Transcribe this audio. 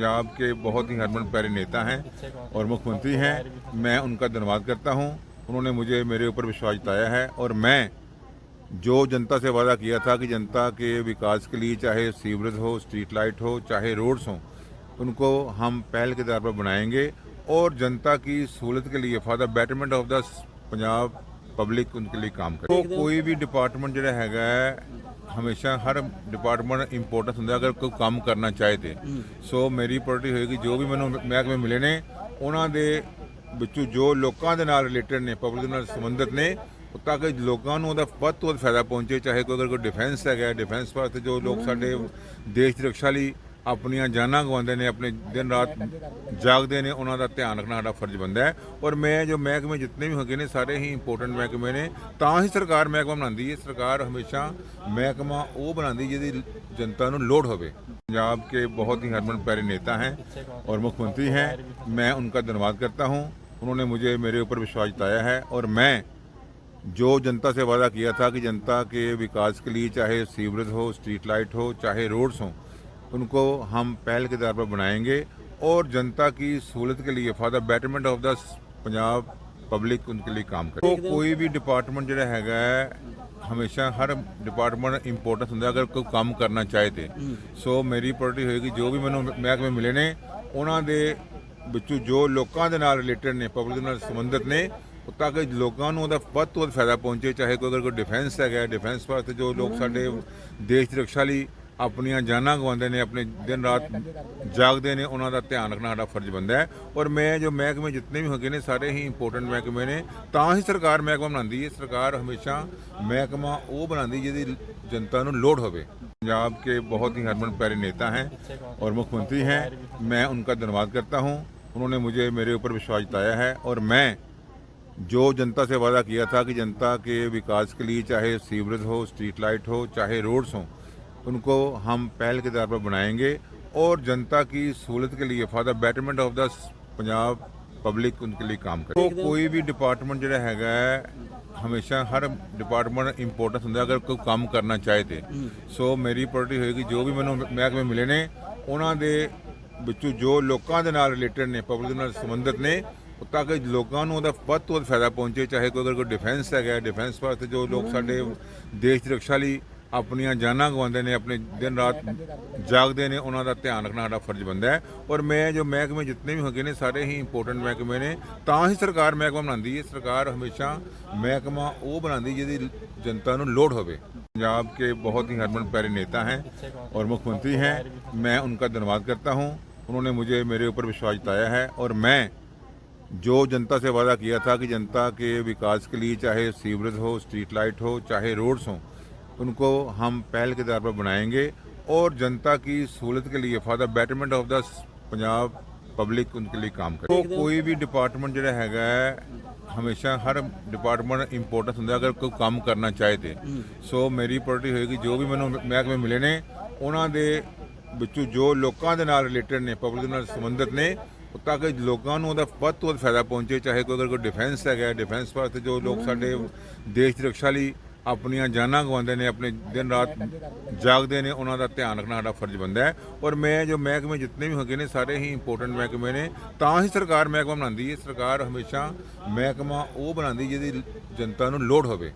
पंजाब के बहुत ही हरमन प्यारे नेता हैं और मुख्यमंत्री हैं मैं उनका धन्यवाद करता हूं उन्होंने मुझे मेरे ऊपर विश्वास जताया है और मैं जो जनता से वादा किया था कि जनता के विकास के लिए चाहे सीवरेज हो स्ट्रीट लाइट हो चाहे रोड्स हो उनको हम पहल के तौर पर बनाएंगे और जनता की सहूलत के लिए for the betterment of the Punjab public ਉਨਕੇ ਲਈ ਕੰਮ ਕਰੇ ਕੋਈ ਵੀ ਡਿਪਾਰਟਮੈਂਟ ਜਿਹੜਾ ਹੈਗਾ ਹੈ, ਹਮੇਸ਼ਾ ਹਰ ਡਿਪਾਰਟਮੈਂਟ ਇੰਪੋਰਟੈਂਸ ਹੁੰਦਾ ਅਗਰ ਕੋਈ ਕੰਮ ਕਰਨਾ ਚਾਹੇ ਤੇ ਸੋ ਮੇਰੀ ਪ੍ਰਾਇੋਰਟੀ ਹੋਏਗੀ ਜੋ ਵੀ ਮੈਨੂੰ ਮਹਿਕਮੇ ਮਿਲੇ ਨੇ ਉਹਨਾਂ ਦੇ ਵਿੱਚੋਂ ਜੋ ਲੋਕਾਂ ਦੇ ਨਾਲ ਰਿਲੇਟਡ ਨੇ ਪਬਲਿਕ ਨਾਲ ਸੰਬੰਧਿਤ ਨੇ ਤਾਂ ਕਿ ਲੋਕਾਂ ਨੂੰ ਉਹਦਾ ਵੱਧ ਤੋਂ ਵੱਧ ਫਾਇਦਾ ਪਹੁੰਚੇ ਚਾਹੇ ਕੋਈ ਅਗਰ ਕੋਈ ਡਿਫੈਂਸ ਹੈਗਾ ਡਿਫੈਂਸ ਵਾਸਤੇ ਜੋ ਲੋਕ ਸਾਡੇ ਦੇਸ਼ ਦੀ ਰੱਖਿਆ ਲਈ ਆਪਣੀਆਂ ਜਾਨਾਂ ਗਵਾਉਂਦੇ ਨੇ ਆਪਣੇ ਦਿਨ ਰਾਤ ਜਾਗਦੇ ਨੇ ਉਹਨਾਂ ਦਾ ਧਿਆਨ ਰੱਖਣਾ ਸਾਡਾ ਫਰਜ਼ ਬਣਦਾ ਹੈ ਔਰ ਮੈਂ ਜੋ ਮਹਿਕਮੇ ਜਿੰਨੇ ਵੀ ਹੈਗੇ ਨੇ ਸਾਰੇ ਹੀ ਇੰਪੋਰਟੈਂਟ ਮਹਿਕਮੇ ਨੇ ਤਾਂ ਹੀ ਸਰਕਾਰ ਮਹਿਕਮਾ ਬਣਾਉਂਦੀ ਹੈ ਸਰਕਾਰ ਹਮੇਸ਼ਾ ਮਹਿਕਮਾ ਉਹ ਬਣਾਉਂਦੀ ਜਿਹਦੀ ਜਨਤਾ ਨੂੰ ਲੋੜ ਹੋਵੇ पंजाब के बहुत ही हरमन प्यारे नेता हैं और मुख्यमंत्री हैं मैं उनका धन्यवाद करता हूं उन्होंने मुझे मेरे ऊपर विश्वास जताया है और मैं जो जनता से वादा किया था कि जनता के विकास के लिए चाहे सीवरेज हो स्ट्रीट लाइट हो चाहे रोड्स हो उनको हम पहल के तौर पर बनाएंगे और जनता की सहूलत के लिए for the betterment of the Punjab public ਉਨਕੇ ਲਈ ਕੰਮ ਕਰੇ ਉਹ ਕੋਈ ਵੀ ਡਿਪਾਰਟਮੈਂਟ ਜਿਹੜਾ ਹੈਗਾ ਹੈ, ਹਮੇਸ਼ਾ ਹਰ ਡਿਪਾਰਟਮੈਂਟ ਇੰਪੋਰਟੈਂਸ ਹੁੰਦਾ ਅਗਰ ਕੋਈ ਕੰਮ ਕਰਨਾ ਚਾਹੇ ਤੇ ਸੋ ਮੇਰੀ ਪ੍ਰਾਇੋਰਟੀ ਹੋਏਗੀ ਜੋ ਵੀ ਮੈਨੂੰ ਮਹਿਕਮੇ ਮਿਲੇ ਨੇ ਉਹਨਾਂ ਦੇ ਵਿੱਚੋਂ ਜੋ ਲੋਕਾਂ ਦੇ ਨਾਲ ਰਿਲੇਟਡ ਨੇ ਪਬਲਿਕ ਨਾਲ ਸੰਬੰਧਿਤ ਨੇ ਉਹ ਤਾਂ ਕਿ ਲੋਕਾਂ ਨੂੰ ਉਹਦਾ ਵੱਧ ਤੋਂ ਵੱਧ ਫਾਇਦਾ ਪਹੁੰਚੇ ਚਾਹੇ ਕੋਈ ਅਗਰ ਕੋਈ ਡਿਫੈਂਸ ਹੈਗਾ ਡਿਫੈਂਸ ਵਾਸਤੇ ਜੋ ਲੋਕ ਸਾਡੇ ਦੇਸ਼ ਦੀ ਰੱਖਿਆ ਲਈ ਆਪਣੀਆਂ ਜਾਨਾਂ ਗਵਾਉਂਦੇ ਨੇ ਆਪਣੇ ਦਿਨ ਰਾਤ ਜਾਗਦੇ ਨੇ ਉਹਨਾਂ ਦਾ ਧਿਆਨ ਰੱਖਣਾ ਸਾਡਾ ਫਰਜ਼ ਬਣਦਾ ਹੈ ਔਰ ਮੈਂ ਜੋ ਮਹਿਕਮੇ ਜਿੰਨੇ ਵੀ ਹੈਗੇ ਨੇ ਸਾਰੇ ਹੀ ਇੰਪੋਰਟੈਂਟ ਮਹਿਕਮੇ ਨੇ ਤਾਂ ਹੀ ਸਰਕਾਰ ਮਹਿਕਮਾ ਬਣਾਉਂਦੀ ਹੈ ਸਰਕਾਰ ਹਮੇਸ਼ਾ ਮਹਿਕਮਾ ਉਹ ਬਣਾਉਂਦੀ ਜਿਹਦੀ ਜਨਤਾ ਨੂੰ ਲੋੜ ਹੋਵੇ पंजाब के बहुत ही हरमन प्यारे नेता हैं और मुख्यमंत्री हैं मैं उनका धन्यवाद करता हूं उन्होंने मुझे मेरे ऊपर विश्वास जताया है और मैं जो जनता से वादा किया था कि जनता के विकास के लिए चाहे सीवरेज हो स्ट्रीट लाइट हो चाहे रोड्स हो उनको हम पहल के तौर पर बनाएंगे और जनता की सहूलत के लिए for the betterment of the Punjab public ਉਨਕੇ ਲਈ ਕੰਮ ਕਰੇ ਉਹ ਕੋਈ ਵੀ ਡਿਪਾਰਟਮੈਂਟ ਜਿਹੜਾ ਹੈਗਾ ਹੈ, ਹਮੇਸ਼ਾ ਹਰ ਡਿਪਾਰਟਮੈਂਟ ਇੰਪੋਰਟੈਂਸ ਹੁੰਦਾ ਅਗਰ ਕੋਈ ਕੰਮ ਕਰਨਾ ਚਾਹੇ ਤੇ ਸੋ ਮੇਰੀ ਪ੍ਰਾਇੋਰਟੀ ਹੋਏਗੀ ਜੋ ਵੀ ਮੈਨੂੰ ਮਹਿਕਮੇ ਮਿਲੇ ਨੇ ਉਹਨਾਂ ਦੇ ਵਿੱਚੋਂ ਜੋ ਲੋਕਾਂ ਦੇ ਨਾਲ ਰਿਲੇਟਡ ਨੇ ਪਬਲਿਕ ਨਾਲ ਸੰਬੰਧਿਤ ਨੇ ਉਹ ਤਾਂ ਕਿ ਲੋਕਾਂ ਨੂੰ ਉਹਦਾ ਵੱਧ ਤੋਂ ਵੱਧ ਫਾਇਦਾ ਪਹੁੰਚੇ ਚਾਹੇ ਕੋਈ ਅਗਰ ਕੋਈ ਡਿਫੈਂਸ ਹੈਗਾ ਡਿਫੈਂਸ ਵਾਸਤੇ ਜੋ ਲੋਕ ਸਾਡੇ ਦੇਸ਼ ਦੀ ਰੱਖਿਆ ਲਈ ਆਪਣੀਆਂ ਜਾਨਾਂ ਗਵਾਉਂਦੇ ਨੇ ਆਪਣੇ ਦਿਨ ਰਾਤ ਜਾਗਦੇ ਨੇ ਉਹਨਾਂ ਦਾ ਧਿਆਨ ਰੱਖਣਾ ਸਾਡਾ ਫਰਜ਼ ਬਣਦਾ ਹੈ ਔਰ ਮੈਂ ਜੋ ਮਹਿਕਮੇ ਜਿੰਨੇ ਵੀ ਹੈਗੇ ਨੇ ਸਾਰੇ ਹੀ ਇੰਪੋਰਟੈਂਟ ਮਹਿਕਮੇ ਨੇ ਤਾਂ ਹੀ ਸਰਕਾਰ ਮਹਿਕਮਾ ਬਣਾਉਂਦੀ ਹੈ ਸਰਕਾਰ ਹਮੇਸ਼ਾ ਮਹਿਕਮਾ ਉਹ ਬਣਾਉਂਦੀ ਜਿਹਦੀ ਜਨਤਾ ਨੂੰ ਲੋੜ ਹੋਵੇ पंजाब के बहुत ही हरमन प्यारे नेता हैं और मुख्यमंत्री हैं मैं उनका धन्यवाद करता हूं उन्होंने मुझे मेरे ऊपर विश्वास जताया है और मैं जो जनता से वादा किया था कि जनता के विकास के लिए चाहे सीवरेज हो स्ट्रीट लाइट हो चाहे रोड्स हो उनको हम पहल के तौर पर बनाएंगे और जनता की सहूलत के लिए for the betterment of the Punjab public ਉਨਕੇ ਲਈ ਕੰਮ ਕਰੇ ਉਹ ਕੋਈ ਵੀ ਡਿਪਾਰਟਮੈਂਟ ਜਿਹੜਾ ਹੈਗਾ ਹੈ, ਹਮੇਸ਼ਾ ਹਰ ਡਿਪਾਰਟਮੈਂਟ ਇੰਪੋਰਟੈਂਸ ਹੁੰਦਾ ਅਗਰ ਕੋਈ ਕੰਮ ਕਰਨਾ ਚਾਹੇ ਤੇ ਸੋ ਮੇਰੀ ਪ੍ਰਾਇੋਰਟੀ ਹੋਏਗੀ ਜੋ ਵੀ ਮੈਨੂੰ ਮਹਿਕਮੇ ਮਿਲੇ ਨੇ ਉਹਨਾਂ ਦੇ ਵਿੱਚੋਂ ਜੋ ਲੋਕਾਂ ਦੇ ਨਾਲ ਰਿਲੇਟਡ ਨੇ ਪਬਲਿਕ ਨਾਲ ਸੰਬੰਧਿਤ ਨੇ ਉਹ ਤਾਂ ਕਿ ਲੋਕਾਂ ਨੂੰ ਉਹਦਾ ਵੱਧ ਤੋਂ ਵੱਧ ਫਾਇਦਾ ਪਹੁੰਚੇ ਚਾਹੇ ਕੋਈ ਅਗਰ ਕੋਈ ਡਿਫੈਂਸ ਹੈਗਾ ਡਿਫੈਂਸ ਵਾਸਤੇ ਜੋ ਲੋਕ ਸਾਡੇ ਦੇਸ਼ ਦੀ ਰੱਖਿਆ ਲਈ ਆਪਣੀਆਂ ਜਾਨਾਂ ਗਵਾਉਂਦੇ ਨੇ, ਆਪਣੇ ਦਿਨ ਰਾਤ ਜਾਗਦੇ ਨੇ, ਉਹਨਾਂ ਦਾ ਧਿਆਨ ਰੱਖਣਾ ਸਾਡਾ ਫਰਜ਼ ਬਣਦਾ ਹੈ। ਔਰ ਮੈਂ ਜੋ ਮਹਿਕਮੇ ਜਿੰਨੇ ਵੀ ਹੈਗੇ ਨੇ, ਸਾਰੇ ਹੀ ਇੰਪੋਰਟੈਂਟ ਮਹਿਕਮੇ ਨੇ, ਤਾਂ ਹੀ ਸਰਕਾਰ ਮਹਿਕਮਾ ਬਣਾਉਂਦੀ ਹੈ। ਸਰਕਾਰ ਹਮੇਸ਼ਾ ਮਹਿਕਮਾ ਉਹ ਬਣਾਉਂਦੀ ਜਿਹਦੀ ਜਨਤਾ ਨੂੰ ਲੋੜ ਹੋਵੇ।